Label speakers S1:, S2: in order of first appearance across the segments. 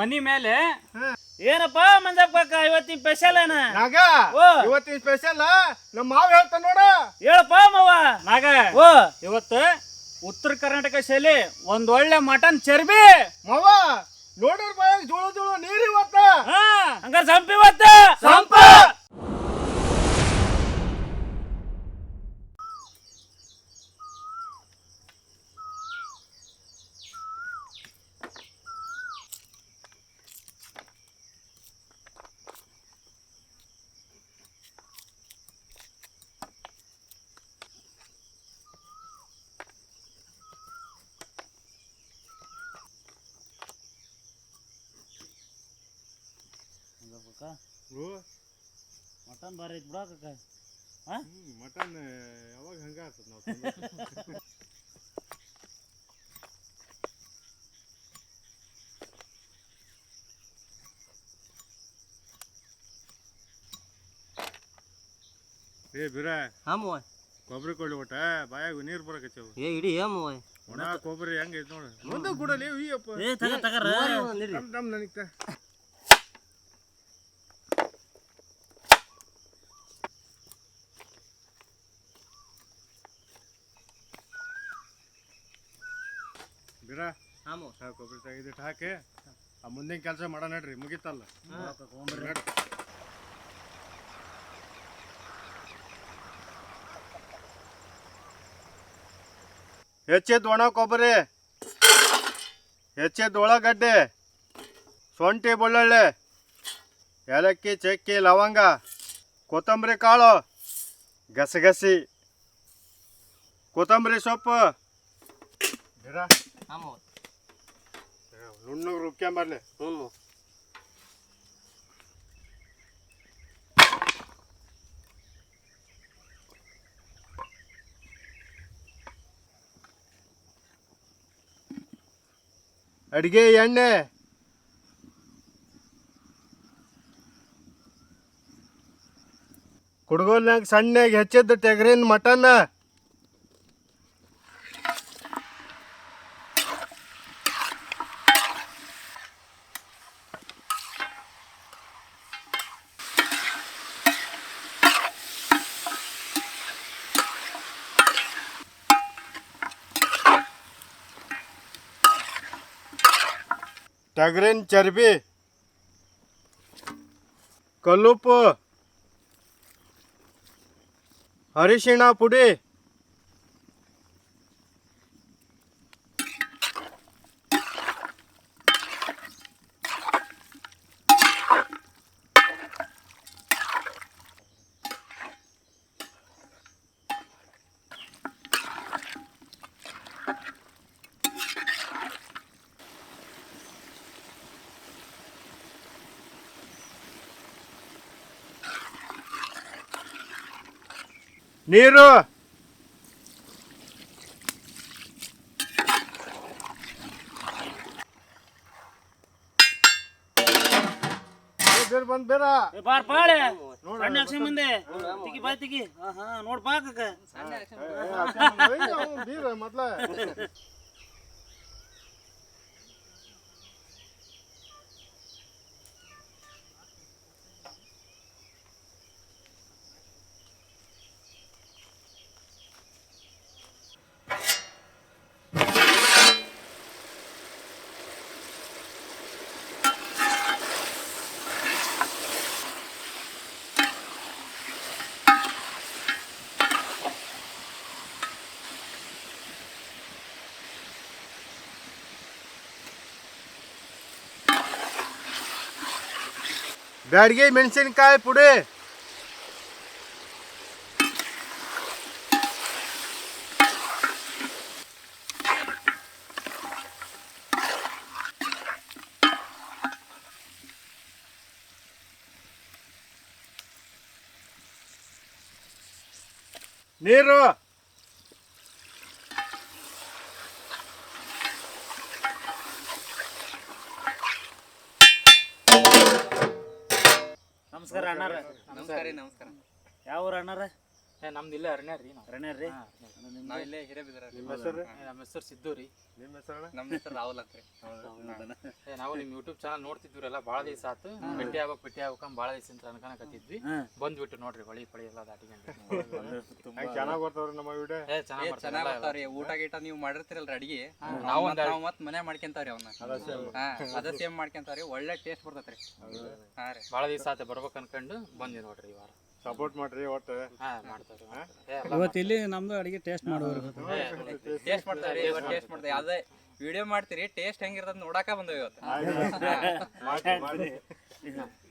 S1: ಮನಿ ಮೇಲೆ. ಏನಪ್ಪ ಮಂಜಪ್ಪ ಇವತ್ತಿನ ಸ್ಪೆಷಲ್ ಏನ?
S2: ನಾಗ
S1: ಓ.
S2: ಇವತ್ತಿನ ಸ್ಪೆಷಲ್ ನಮ್ಮ ಮಾವ ಹೇಳ್ತಾನ ನೋಡ.
S1: ಹೇಳಪ್ಪ ಮಾವ.
S3: ನಾಗ
S1: ಓ.
S3: ಇವತ್ತು ಉತ್ತರ ಕರ್ನಾಟಕ ಶೈಲಿ ಒಂದ್ ಒಳ್ಳೆ ಮಟನ್ ಚರ್ಬಿ.
S2: ಮಾವ ನೋಡ್ರಿ ಬಾಯಾಗ ಜೋಳ ಜೋಳ ನೀರ್ ಇವತ್ತ.
S1: ಹಂಗಾರ ಸಂಪಿ ಇವತ್ತ.
S2: ಸಂಪ!
S1: ಮಟನ್ ಬಾರಿ ಐತ್ ಬಿಡ ಕಾಕ
S2: ಮಟನ್ ಯಾವಾಗ ಹಂಗೆ ಆಗ್ತದ ನಾವು ಏ ಬಿರ.
S4: ಆಮವ
S2: ಕೊಬ್ಬರಿ ಕೊಳ್ಳಿ ಒಟ್ಟ ಬಾಯಾಗ ನೀರ್ ಬರಕತ್ತೇವು
S4: ಏ ಇಡಿ ಆಮವ
S2: ಒಣ ಕೊಬ್ಬರಿ ಹೆಂಗೈತಿ ನೋಡು. ಮುಂದೆ ಕೂಡಲಿ ಅಯ್ಯಪ್ಪ
S1: ಏ ತಗ ತಗರ
S2: ನಮ್ ನಮ್ ನನಗ್ ತ. ಬಿರ
S4: ಆಮವ
S2: ಆ ಕೊಬ್ಬರಿ ತೆಗೆದಿಟ್ಟು ಹಾಕಿ, ಆ ಮುಂದಿನ ಕೆಲಸ ಮಾಡ ಮುಗಿತಲ್ಲ? ನಡ್ರಿ. ಹೆಚ್ಚಿದ ಒಣ ಕೊಬ್ಬರಿ, ಹೆಚ್ಚಿದ ಉಳ್ಳಾಗಡ್ಡೆ, ಶುಂಠಿ, ಬೆಳ್ಳುಳ್ಳಿ, ಏಲಕ್ಕಿ, ಚಕ್ಕಿ, ಲವಂಗ, ಕೊತ್ತಂಬರಿ ಕಾಳು, ಗಸಗಸಿ, ಕೊತ್ತಂಬರಿ ಸೊಪ್ಪು. ನುಣ್ಣಗೆ ರುಬ್ಕೊಂಬರ್ಲಿ
S4: ಹ್ಞೂ
S2: ಅಡಿಗೆ ಎಣ್ಣೆ. ಕುಡ್ಗೋಲ್ನಾಗ ಸಣ್ಣಗೆ ಹೆಚ್ಚಿದ್ದು ಟೆಗ್ರಿನ್ ಮಟನ್. ಟಗರಿನ ಚರ್ಬಿ ಕಲ್ಲುಪ್ಪು ಅರಿಶಿಣ ಪುಡಿ ನೀರು. ಬೇರೆ ಬಂದ್ ಬೇರ
S1: ಏ ಬಾರ್ ಪಾಳೆ. ಸಣ್ಣ ಅಕ್ಷರ ಮುಂದೆ. ತಿಗಿ ಬಾಯ್ ತಿಗಿ ಹಾ ನೋಡ್ ಬಾ
S2: ಬೀರ ಮೊದ್ಲ. ಬ್ಯಾಡ್ಗೆ ಮೆಣಸಿನ್ಕಾಯಿ ಪುಡಿ ನೀರು
S1: ಅಣ್ಣಾರ.
S4: ನಮಸ್ಕಾರ. ನಮಸ್ಕಾರ
S1: ಯಾವ ಊರ ಅಣ್ಣಾರ?
S4: ಏ ನಮ್ದು ಇಲ್ಲೇ ಅರಣ್ಯ ರೀ
S1: ಅರಣ್ಯ ರೀ?
S5: ನಾವ್ ಇಲ್ಲೇ ಹಿರೇಬಿದ್ರ
S2: ನಿಮ್ಮ ಹೆಸರು?
S4: ನಮ್ಮ ಹೆಸರು ಸಿದ್ದು ರೀ.
S2: ನಿಮ್ಮ ಹೆಸರು
S5: ನಮ್ಮ ಹೆಸರು ರಾಹುಲ್ ಅಂತ್ರಿ
S4: ಏ ನಾವು ನಿಮ್ಮ ಯೂಟ್ಯೂಬ್ ಚಾನಲ್ ಭಾಳ ದಿವಸ ಆತು. ಭೇಟಿ ಆಗ್ಬೇಕು ಭೇಟಿ ಆಗ್ಬೇಕು ಭಾಳ ದಿವಸ ಅಂತ ಅನ್ಕೊಳಕತ್ತಿದ್ವಿ. ಬಂದ್ಬಿಟ್ಟು ನೋಡ್ರಿ ಹೊಳಿ ಪಳಿ ಎಲ್ಲ ದಾಟಿಕೊಂಡು
S2: ಹೆಂಗ್ ಬರ್ತಾವ್ರಿ ನಮ್ಮ ವಿಡಿಯೋ
S4: ಏ ಚೆನ್ನಾಗಿ
S5: ಚೆನ್ನಾಗ್ ಬರ್ತಾವ್ರಿ. ಊಟ ಗೀಟ ನೀವು ಮಾಡಿರ್ತೀರಲ್ರಿ ಅಡಿಗೆ?
S4: ನಾವು
S5: ನಾವು
S4: ಒಂದ್
S5: ಮತ್ ಮನೆ ಮಾಡ್ಕೊಂತಾವ್ರಿ ಅವನ್ನ ಹಾ ಅದ ಸೇಮ್ ಮಾಡ್ಕೊಂತಾವ್ರಿ. ಒಳ್ಳೆ ಟೇಸ್ಟ್ ಬರ್ತೈತ್ರಿ. ಹಾ ರೀ.
S4: ಭಾಳ ದಿವಸ ಆತು ಬರ್ಬೇಕು ಅನ್ಕೊಂಡು ಬಂದಿ ನೋಡ್ರಿ ಈ ವಾರ.
S2: ಸಪೋರ್ಟ್ ಮಾಡ್ರಿ ಒಟ್ಟು.
S3: ಇವತ್ತು ಇಲ್ಲಿ ನಮ್ದು ಅಡಿಗೆ ಟೇಸ್ಟ್ ಮಾಡೋರು
S5: ಟೇಸ್ಟ್ ಮಾಡ್ತಾರೆ ಇವತ್ತು ಟೇಸ್ಟ್ ಮಾಡ್ತಾರೆ. ಅದೇ ವಿಡಿಯೋ ಮಾಡ್ತೀರಿ ಟೇಸ್ಟ್ ಹೆಂಗಿರ್ತದ ನೋಡಾಕ ಬಂದವ ಇವತ್ತು.
S2: ಮಾಡಿ ಮಾಡಿ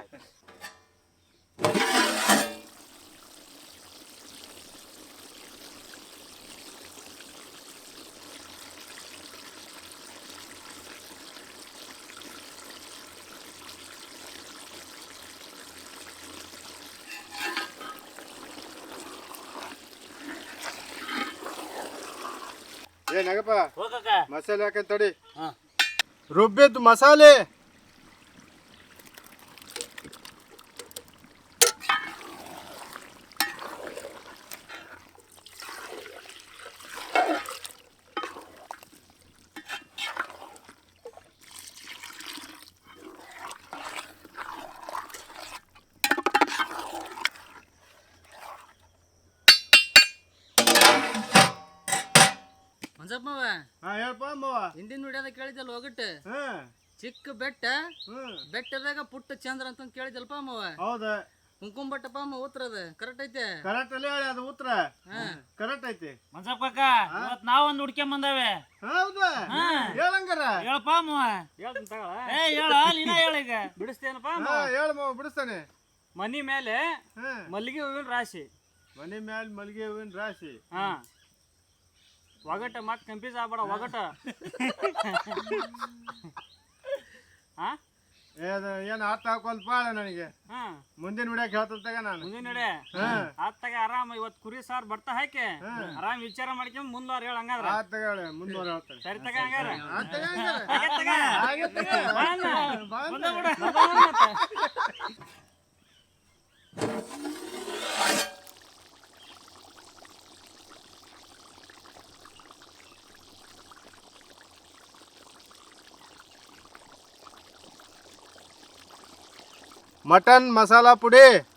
S4: ಆಯ್ತು.
S2: ಏ ನಗಪ್ಪ.
S1: ಹೋಗಕ್ಕ.
S2: ಮಸಾಲೆ ಹಾಕಂತ ತಡಿ. ರುಬ್ಬಿದ್ದು ಮಸಾಲೆ.
S6: ಮಂಜಪ್ಪ ಮಾವ
S2: ಹಾ ಹೇಳಪ್ಪ ಅಮ್ಮವ್ವ.
S6: ಹಿಂದಿನ ನುಡಿಯೋದ ಕೇಳಿದಲ್ಲ ಒಗಟ್ಟು
S2: ಹಾ.
S6: ಚಿಕ್ಕ ಬೆಟ್ಟ
S2: ಹ್ಮ್
S6: ಬೆಟ್ಟದಾಗ ಪುಟ್ಟ ಚಂದ್ರ ಅಂತ ಕೇಳಿದಲ್ಪ ಅಮ್ಮವ
S2: ಹೌದ.
S6: ಕುಂಕುಮ ಬಟ್ಟಪ್ಪ ಅಮ್ಮ ಉತ್ತರ ಅದ ಕರೆಕ್ಟ್ ಐತೆ?
S2: ಕರೆಕ್ಟ್ ಅಲ್ಲಿ ಹೇಳಿ ಅದು ಉತ್ತರ ಕರೆಕ್ಟ್ ಐತಿ.
S1: ಮಂಜಪ್ಪ ಅಕ್ಕ ಇವತ್ ನಾವ್ ಒಂದ್ ಹುಡ್ಕೊಂಡ್ ಬಂದಾವೆ.
S2: ಹೌದು? ಹೇಳಂಗಾರ?
S1: ಹೇಳಪ್ಪ ಅಮ್ಮ ಏ ಹೇಳ ನೀನ ಹೇಳ ಈಗ.
S3: ಬಿಡಿಸ್ತೇನಪ್ಪ
S2: ಹಾ ಹೇಳ ಮಾವ ಬಿಡಿಸ್ತಾನೆ.
S3: ಮನಿ ಮೇಲೆ ಮಲ್ಲಿಗೆ ಹೂವಿನ ರಾಶಿ.
S2: ಮನಿ ಮ್ಯಾಲ ಮಲ್ಲಿಗೆ ಹೂವಿನ ರಾಶಿ.
S3: ಹಾ. ಒಗಟ ಮತ್ ಕಂಪೀಸ್ ಆಗ್ಬೇಡ ಒಗಟ. ಹಾ
S2: ಏನು ಹಾಕೋಲ್ ಪಾಳ ನನಗೆ.
S3: ಹಾ.
S2: ಮುಂದಿನ ವಿಡಿಯೋಕ್ ಹೇಳ್ತಂತಾಗ ನಾನು.
S3: ಮುಂದಿನ ನಡೆ
S2: ಹಾ.
S3: ಆತ್ತಾಗ ಆರಾಮ ಇವತ್ ಕುರಿ ಸಾರ್ ಬರ್ತಾ ಹಾಕಿ. ಆರಾಮ್ ವಿಚಾರ ಮಾಡ್ಕೊಂಡ್ ಮುಂದ್ವಾರ ಹೇಳ ಹಂಗಾದ್ರ.
S2: ಆತ್ ತಗೊಳ್ಳಿ ಮುಂದುವರೆ ಹೇಳ್ತಾರೆ
S3: ಸರಿ ತಗ ಹಂಗಾರ
S2: ಆತ್
S3: ಬಂದ. ಬಿಡು. ಬಂದ ಮತ್ತೆ.
S2: ಮಟನ್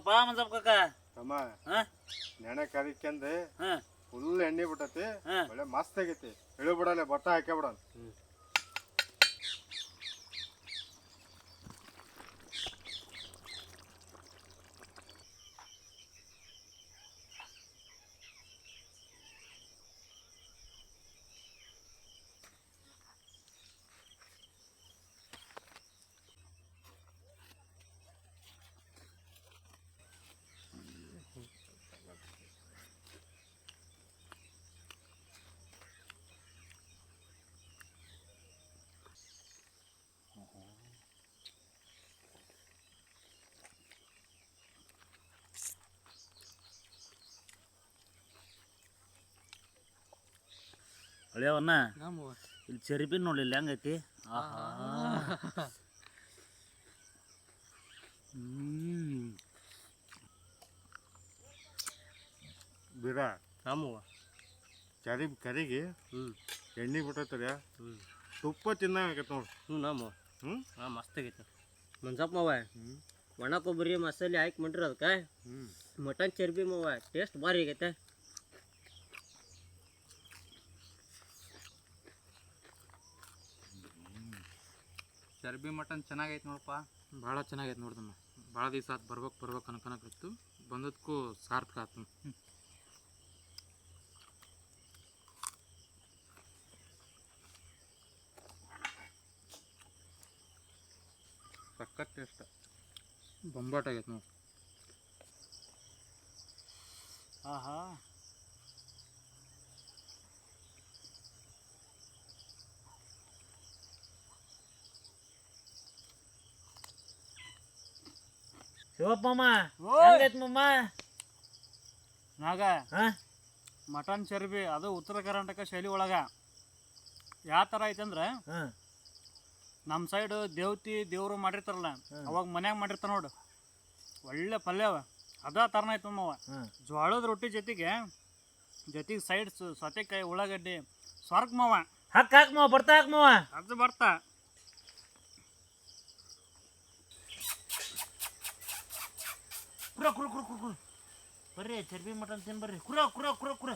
S1: ನೋಡಪ್ಪ ಮಂಜಪ್ಪ ಕಾಕ.
S2: ತಮ್ಮ
S1: ಹಾ
S2: ನೆನೆ ಕರಿಕೆಂದು
S1: ಹಾ
S2: ಫುಲ್ ಎಣ್ಣೆ ಬಿಟ್ಟತಿ
S1: ಹಾ.
S2: ಒಳ್ಳೆ ಮಸ್ತ್ ಆಗೈತಿ. ಇಳಿ ಬಿಡಲ್ಲ ಬಟ್ಟ ಹಾಕೇ ಬಿಡೋಣ
S1: ಹಳೆಯವನ್ನ?
S6: ನಮ್ಮ
S1: ಇಲ್ಲಿ ಚರಿಬಿನ್ ನೋಡಿಲ್ಲ ಹೆಂಗೈತಿ?
S2: ಬಿಡ
S6: ನಮ್ಮವ್ವ
S2: ಕರಿ ಕರಿಗೆ
S6: ಹ್ಮ್.
S2: ಎಣ್ಣೆ ಬಿಟ್ಟೈತರಿ. ತುಪ್ಪ ತಿನ್ನಂಗೈತೆ ನೋಡಿ.
S6: ಹ್ಞೂ ನಮ್ಮವ್ವ
S2: ಹ್ಞೂ
S6: ಹಾಂ ಮಸ್ತ್ ಆಗೈತೆ. ಮಂಜಪ್ಪ ಮಾವ ಒಣ ಕೊಬ್ಬರಿ ಮಸಾಲೆ ಹಾಕಿ ಮಾಡ್ರಿ ಅದಕ್ಕೆ
S2: ಹ್ಞೂ
S6: ಮಟನ್ ಚರ್ಬಿ ಮಾವ ಟೇಸ್ಟ್ ಭಾರಿ ಆಗೈತೆ.
S5: ಚರ್ಬಿ ಮಟನ್ ಚೆನ್ನಾಗೈತೆ ನೋಡಪ್ಪ.
S4: ಭಾಳ ಚೆನ್ನಾಗೈತೆ ನೋಡ್ದಮ್ಮ ಭಾಳ ದಿವಸ ಆತು ಬರ್ಬೇಕು ಬರ್ಬೇಕು ಅನ್ಕೊಳಕತ್ತು ಬಂದದಕ್ಕೂ ಸಾರ್ಥಕ ಆತು
S5: ಸಖತ್ ಟೇಸ್ಟ್
S4: ಬೊಂಬಾಟ್ ಆಗೈತೆ ನೋಡಿ.
S3: ಆಹಾ.
S1: ಶಿವಪ್ಪ ಮಾಮ
S3: ಓಯ್!
S1: ಹೆಂಗೈತ್
S3: ನಾಗ
S1: ಹಾ
S3: ಮಟನ್ ಚರ್ಬಿ ಅದು ಉತ್ತರ ಕರ್ನಾಟಕ ಶೈಲಿ ಒಳಗ. ಯಾವ ಥರ ಐತಂದ್ರೆ
S1: ಹಾ
S3: ನಮ್ಮ ಸೈಡ್ ದೇವತಿ ದೇವರು ಮಾಡಿರ್ತಾರಲ್ಲ ಅವಾಗ ಮನ್ಯಾಗ ಮಾಡಿರ್ತಾರೆ ನೋಡು. ಒಳ್ಳೆ ಪಲ್ಯ ಅವ. ಅದ ತರನ ಐತೆ ಮಾವ
S1: ಹಾ
S3: ಜೋಳದ ರೊಟ್ಟಿ ಜೊತೆಗೆ ಜೊತೆಗೆ ಸೈಡ್ಸ್ ಸೌತೆಕಾಯಿ ಉಳ್ಳಾಗಡ್ಡಿ ಸ್ವರ್ಗ ಮಾವ
S1: ಹಾಕ್ ಹಾಕ್ ಮಾವ ಬರ್ತಾ ಹಾಕ್ ಮಾವ.
S3: ಅದು ಬರ್ತಾ.
S1: ಕುರ ಕುರ ಕುರ ಕುರ ಕುರ. ಬರ್ರಿ ಚರ್ಬಿ ಮಟನ್ ತಿನ್ ಬರ್ರಿ. ಕುರ ಕುರ ಕುರ ಕುರ.